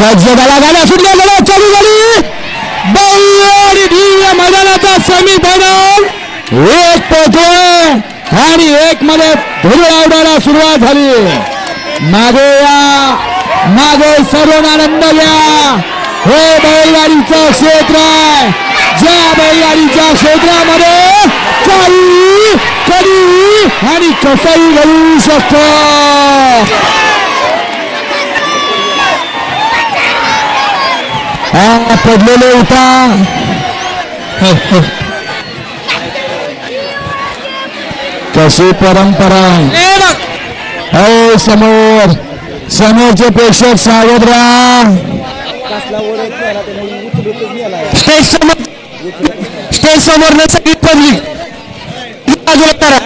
जगाला गाड्या सुटल्या गाड्या चालू झाली. भव्य आणि दिव्य मैदानाचा सेमीफायनल एक पोहोचतोय आणि एक मध्ये धुरी आवडायला सुरुवात झाली. मागे या मागे सर्व आनंद घ्या हे बैलगाडीचं क्षेत्र आहे. ज्या बैलगाडीच्या क्षेत्रामध्ये काही कधी आणि कसंही घडू शकतो. पडलेले उठा। कशी परंपरा? हो समोर समोरचे प्रेक्षक सावध स्टेज समोर स्टेज समोर सगळी पब्लिक करा